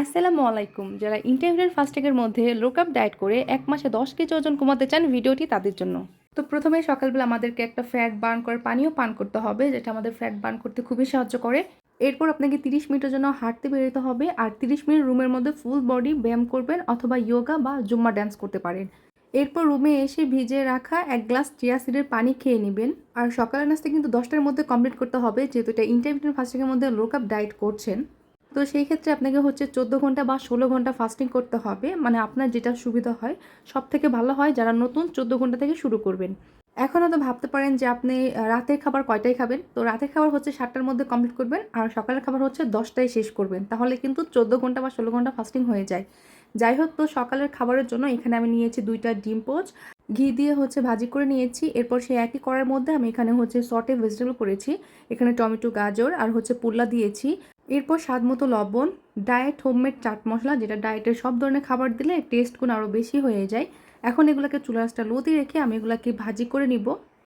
আসসালামু আলাইকুম। যারা ইন্টারমিডিয়েট ফাস্টিংয়ের মধ্যে লোকআপ ডায়েট করে এক মাসে দশ কেজি ওজন কমাতে চান ভিডিওটি তাদের জন্য। তো প্রথমে সকালবেলা আমাদেরকে একটা ফ্যাট বার্ন করার পানীয় পান করতে হবে, যেটা আমাদের ফ্যাট বার্ন করতে খুবই সাহায্য করে। এরপর আপনাকে তিরিশ মিনিটের জন্য হাঁটতে বেরোতে হবে আর তিরিশ মিনিট রুমের মধ্যে ফুল বডি ব্যায়াম করবেন অথবা ইয়োগা বা জুম্মা ড্যান্স করতে পারেন। এরপর রুমে এসে ভিজে রাখা এক গ্লাস চিয়া সিডের পানি খেয়ে নেবেন। আর সকালের নাস্তা কিন্তু দশটার মধ্যে কমপ্লিট করতে হবে, যেহেতু এটা ইন্টারমিডিয়েট ফাস্টিংয়ের মধ্যে লোকআপ ডায়েট করছেন। তো সেই ক্ষেত্রে আপনাকে হচ্ছে চোদ্দ ঘণ্টা বা ষোলো ঘণ্টা ফাস্টিং করতে হবে। মানে আপনার যেটা সুবিধা হয় সব থেকে ভালো হয় যারা নতুন চোদ্দ ঘণ্টা থেকে শুরু করবেন। এখন হয়তো ভাবতে পারেন যে আপনি রাতের খাবার কয়টায় খাবেন? তো রাতের খাবার হচ্ছে সাতটার মধ্যে কমপ্লিট করবেন আর সকালের খাবার হচ্ছে দশটায় শেষ করবেন। তাহলে কিন্তু চোদ্দ ঘণ্টা বা ষোলো ঘণ্টা ফাস্টিং হয়ে যায়। যাই হোক, তো সকালের খাবারের জন্য এখানে আমি নিয়েছি দুইটা ডিম পোচ, ঘি দিয়ে হচ্ছে ভাজি করে নিয়েছি। এরপর সেই একই করার মধ্যে আমি এখানে হচ্ছে সটে ভেজিটেবল করেছি। এখানে টমেটো, গাজর আর হচ্ছে পুল্লা দিয়েছি। এরপর স্বাদ মতো লবণ, ডায়েট হোমমেড চাট মশলা, যেটা ডায়েটের সব ধরনের খাবার দিলে টেস্ট গুণ আরও বেশি হয়ে যায়। এখন এগুলোকে চুলাসটা লোতে রেখে আমি এগুলাকে ভাজি করে নিব।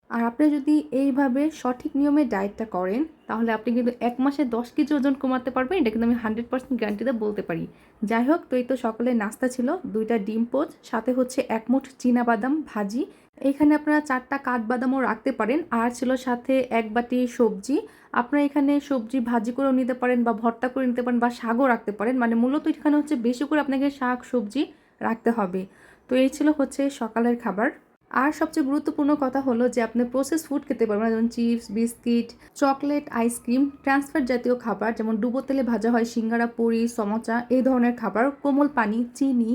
আর আপনি যদি এইভাবে সঠিক নিয়মে ডায়েটটা করেন, তাহলে আপনি কিন্তু এক মাসে দশ কেজি ওজন কমাতে পারবেন। এটা কিন্তু আমি হান্ড্রেড পার্সেন্ট গ্যারান্টিতে বলতে পারি। যাই হোক, তো এই তো সকালের নাস্তা ছিল। দুইটা ডিম পোচ, সাথে হচ্ছে এক মুঠ বাদাম ভাজি। এখানে আপনারা চারটা কাঠবাদামও রাখতে পারেন। আর ছিল সাথে এক বাটি সবজি। আপনারা এখানে সবজি ভাজি করেও নিতে পারেন বা ভর্তা করে নিতে পারেন বা শাকও রাখতে পারেন। মানে মূলত এখানে হচ্ছে বেশি করে আপনাকে শাক, সবজি রাখতে হবে। তো এই ছিল হচ্ছে সকালের খাবার। আর সবচেয়ে গুরুত্বপূর্ণ কথা হলো যে আপনি প্রসেস ফুড খেতে পারবেন যেমন chips biscuit chocolate ice cream trans fat জাতীয় খাবার, যেমন ডুবো তেলে ভাজা হয়, সিঙ্গারা, পুরি, সমচা, এই ধরনের খাবার, কোমল পানি, চিনি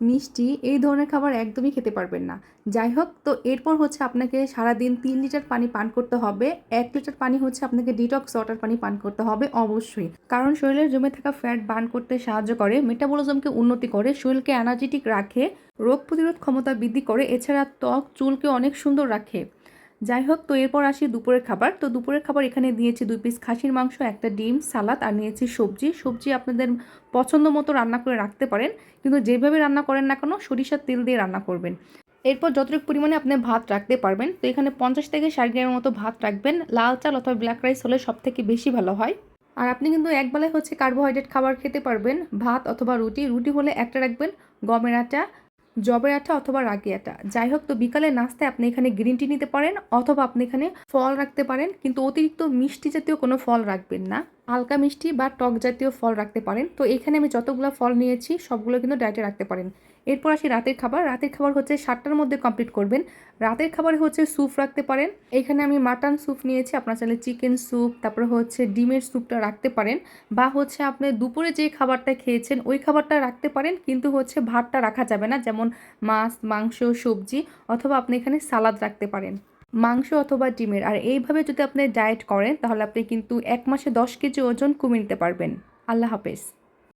মিষ্টি, এই ধরনের খাবার একদমই খেতে পারবেন না। যাই হোক, তো এরপর হচ্ছে আপনাকে সারাদিন তিন লিটার পানি পান করতে হবে। এক লিটার পানি হচ্ছে আপনাকে ডিটক্স ওয়াটার পানি পান করতে হবে অবশ্যই। কারণ শরীরের জমে থাকা ফ্যাট বার্ন করতে সাহায্য করে মেটাবলিজমকে উন্নতি করে, শরীরকে এনার্জেটিক রাখে, রোগ প্রতিরোধ ক্ষমতা বৃদ্ধি করে, এছাড়া ত্বক, চুলকে অনেক সুন্দর রাখে। যাই হোক তো এরপর আসি দুপুরের খাবার। তো দুপুরের খাবার এখানে দিয়েছি দুই পিস খাসির মাংস, একটা ডিম, সালাদ, আর নিয়েছি সবজি। সবজি আপনাদের পছন্দ মতো রান্না করে রাখতে পারেন, কিন্তু যেভাবে রান্না করেন না কেন, সরিষার তেল দিয়ে রান্না করবেন। এরপর যতটুকু পরিমাণে আপনি ভাত রাখতে পারবেন, তো এখানে পঞ্চাশ থেকে ষাট গ্রামের মতো ভাত রাখবেন। লাল চাল অথবা ব্ল্যাক রাইস হলে সব থেকে বেশি ভালো হয়। আর আপনি কিন্তু একবেলায় হচ্ছে কার্বোহাইড্রেট খাবার খেতে পারবেন, ভাত অথবা রুটি। রুটি হলে একটা রাখবেন, গমের আটা জবের আটা অথবা রাগি আটা যাই হোক, তো বিকালে নাস্তায় আপনি এখানে গ্রিন টি নিতে পারেন অথবা আপনি এখানে ফল রাখতে পারেন, কিন্তু অতিরিক্ত মিষ্টি জাতীয় কোনো ফল রাখবেন না। হালকা মিষ্টি বা টক জাতীয় ফল রাখতে পারেন। তো এখানে আমি যতগুলো ফল নিয়েছি, সবগুলো কিন্তু ডায়েটে রাখতে পারেন। এরপর আসি রাতের খাবার। রাতের খাবার হচ্ছে সাতটার মধ্যে কমপ্লিট করবেন। রাতের খাবারে হচ্ছে স্যুপ রাখতে পারেন। এখানে আমি মাটন স্যুপ নিয়েছি, আপনার চাইলে চিকেন স্যুপ, তারপরে হচ্ছে ডিমের স্যুপটা রাখতে পারেন বা হচ্ছে আপনি দুপুরে যে খাবারটা খেয়েছেন, ওই খাবারটা রাখতে পারেন, কিন্তু হচ্ছে ভাতটা রাখা যাবে না, যেমন মাছ, মাংস, সবজি, অথবা আপনি এখানে সালাদ রাখতে পারেন। মাংস অথবা ডিমের। আর এইভাবে যদি আপনি ডায়েট করেন, তাহলে আপনি কিন্তু এক মাসে দশ কেজি ওজন কমিয়ে নিতে পারবেন। আল্লাহ হাফেজ।